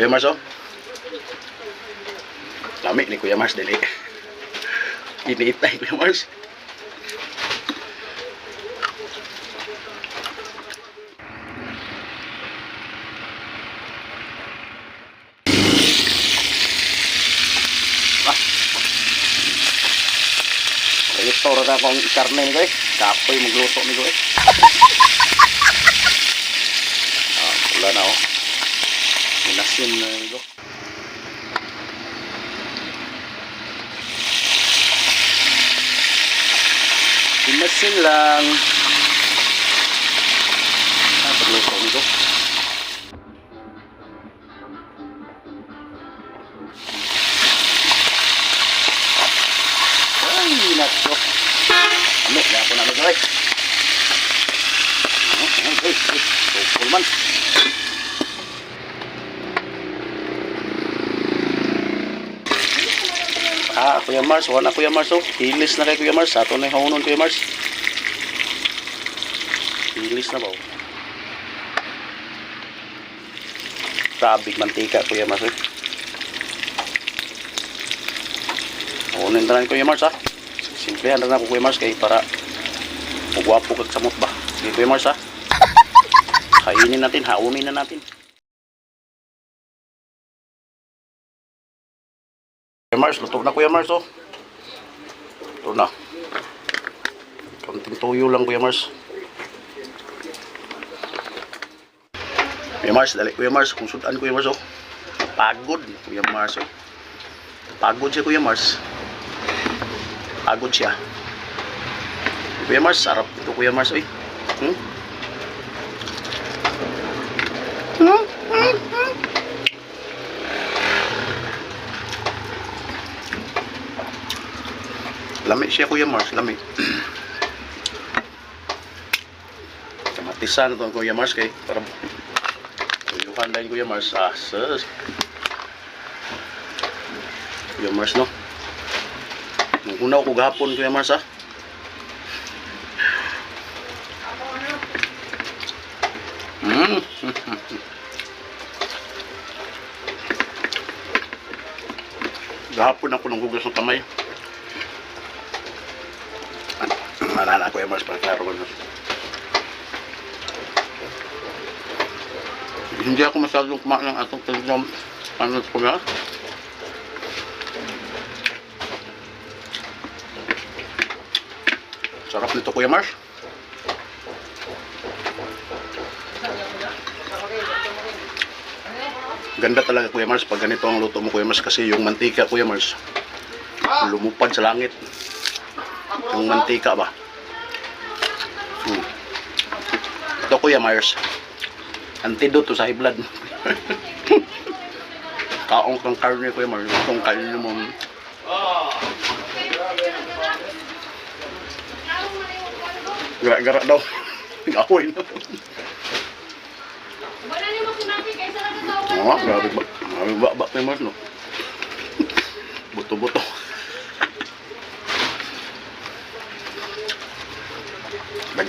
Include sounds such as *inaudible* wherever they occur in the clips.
Kuya Mars, oh. Lami ni Kuya Mars, dili. Iniitay, Kuya Mars. Ito ra akong karne ni ko eh. Kapoy magluto ni ko eh. Ah, wala na oh. Minasin na ni ko. Minasin lang. Ah, pagluto ni ko. Ay, nako. Ano, kaya ako na mag-away. Ano, ano, ay, ay, tukol man. Ah, Kuya Mars, wala Kuya Mars, oh. Hilis na kay Kuya Mars. Ato na yung haunon, Kuya Mars. Hilis na ba, oh. Grabe, mantika, Kuya Mars, eh. Haunin na lang Kuya Mars, ah. Simplihan na lang Kuya Mars, kay para magwapo kag samot ba. Sige, Kuya Mars, ha. *laughs* Kainin natin, haunin na natin. Mars, luto na Kuya Mars, oh. Luto na. Konting tuyo lang, Kuya Mars. Kuya Mars, dali Kuya Mars, kung sudan Kuya Mars, oh. Pagod, Kuya Mars, oh. Pagod siya, Kuya Mars. Pagod siya. Kuya Mars, sarap ito, Kuya Mars. Hmm? Hmm? Hmm? Hmm? Lami siya, Kuya Mars, lami. *clears throat* Kamatisan ito, Kuya Mars, kay para tuyuhan dahil Kuya Mars. Ah, sus. Kuya Mars, no? Nung ko gahapon, Kuya Mars, ah. Mm. Gahapon ako nang hugas ng kamay. Ko yung mas pagklaro ko. Hindi ako masyadong kumain ng atong talagang ano ko na. Sarap nito Kuya Mars. Ganda talaga Kuya Mars pag ganito ang luto mo Kuya Mars kasi yung mantika Kuya Mars lumupad sa langit. Yung mantika ba? Hmm. Ito Kuya Mars. Antidote to sa high blood. *laughs* Kaong kang karne Kuya Mars. Itong karne mo. Gara-gara daw. *laughs* Akoy na. Wala naman sinabi kaysa nagkakawa. Oo, grabe ba? Grabe ba ba Kuya Mars no? *laughs* Buto-buto.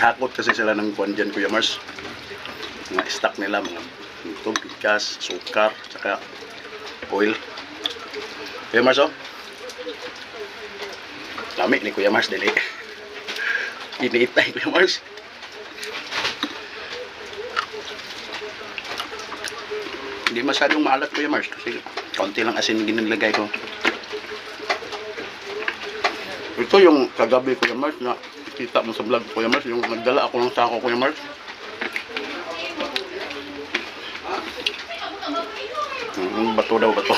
Naghakot kasi sila ng kuwan dyan, Kuya Mars. Mga stock nila, mga ito, bigas, sukar, saka oil. Kuya Mars, oh. Lami ni Kuya Mars, dili. *laughs* Iniitay, Kuya Mars. Hindi masyadong maalat, Kuya Mars, kasi konti lang asin ginilagay ko. Ito yung kagabi, Kuya Mars, na kita mo sa vlog, Kuya Mars, yung nagdala ako ng sako, Kuya Mars. Hmm, bato daw, bato.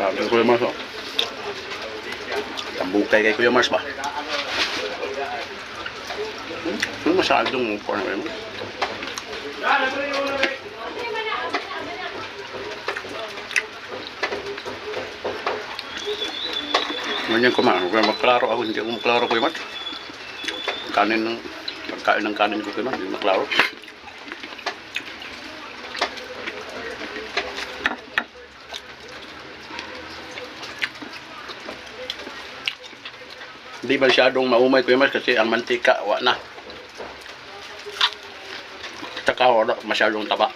Sabi Kuya Mars, oh. Tambukay kay Kuya Mars ba? Ano masyadong porn, Kuya Mars? Ganyan kumain. Kaya maklaro ako, hindi ako maklaro ko yung Kanin ng, pagkain ng kanin ko kuya hindi maklaro. Hindi masyadong maumay kuya mas kasi ang mantika, wa na. Tsaka wala masyadong taba.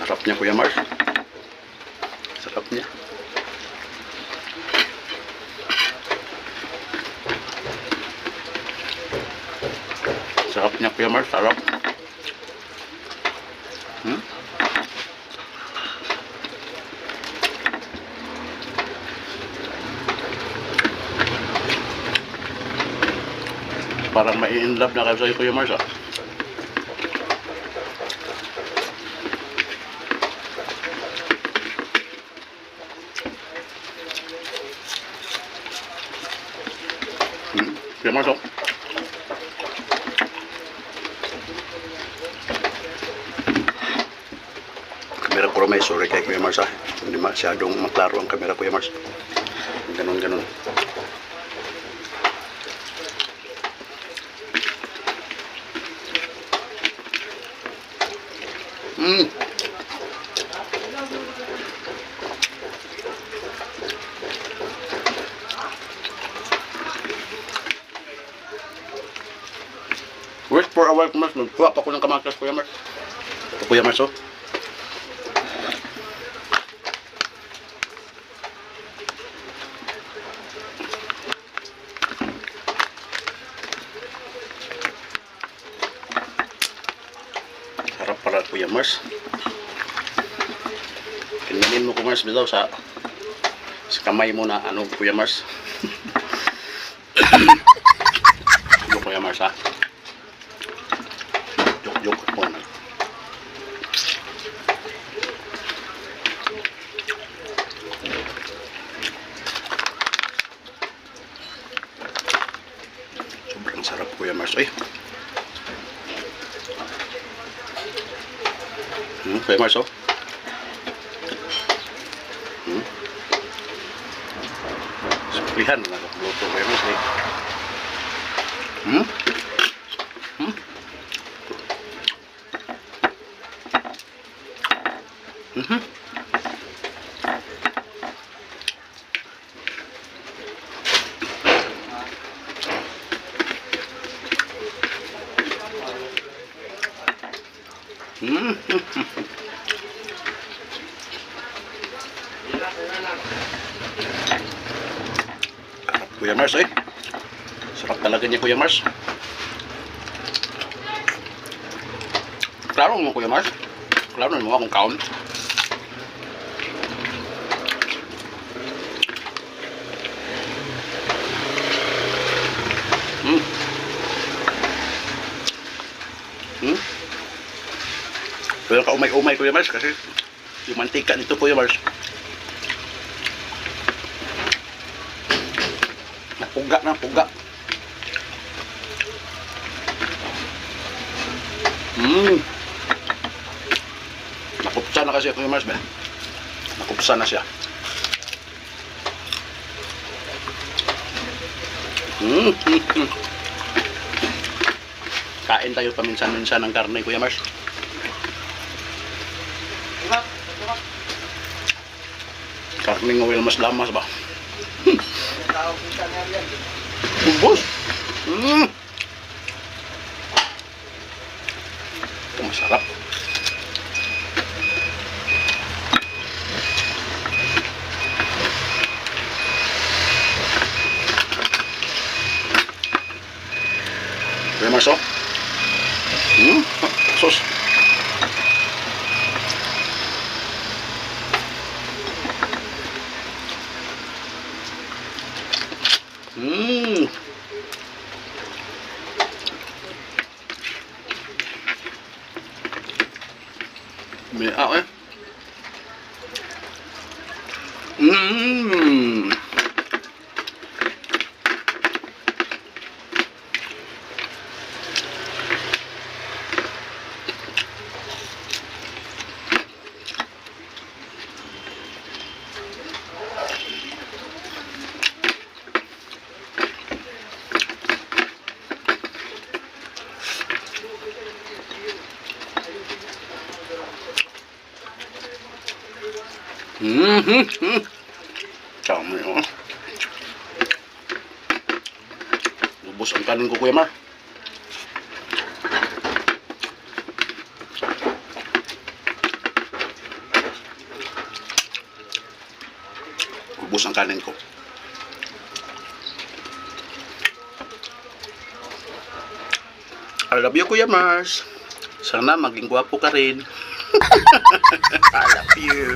Sarap niya Kuya Mars. Sarap niya. Sarap niya Kuya Mars, sarap. Hmm? Parang mai in love na kayo sa Kuya Mars ah. May sorry kay Kuya Mars ah. Hindi masyadong maklaro ang kamera Kuya Mars. Ganon ganon. Mm. Wait for a while, Mars. Nagkuha pa ko ng kamakas, Kuya Mars. Kuya Mars, oh. Sarap pala, Kuya Mars. Kinanin mo, Kuya Mars, bitaw sa sa kamay mo na ano, Kuya Mars. *coughs* Ano, Kuya Mars, ha? Joke, joke po na. Sobrang sarap, Kuya Mars. Ay, Mars, oh. Hmm. Suklihan na luto, Kuya Mars, eh. Hmm? Hmm? Mhm. Mhm. Sarap, Kuya Mars, eh. Niya, Kuya Mars. Klaro mo, Kuya Mars. Klaro mo akong count. Hmm. Hmm. Pero ka umay-umay, Kuya Mars, kasi yung mantika nito, Kuya Mars. Napuga na, puga. Hmm. Nakupsa na kasi Kuya Mars, ba? Nakupsa na siya. Hmm. hmm, *laughs* hmm. Kain tayo paminsan-minsan ng karne, Kuya Mars. Karne ng oil mas lamas ba? Ubus. Hmm. Ito 嗯。*laughs* Mhm. Dami oh. Ubos ang kanin ko, Kuya Mar. Ubos ang kanin ko. I love you, Kuya Mars. Sana maging gwapo ka rin. *laughs* I love you.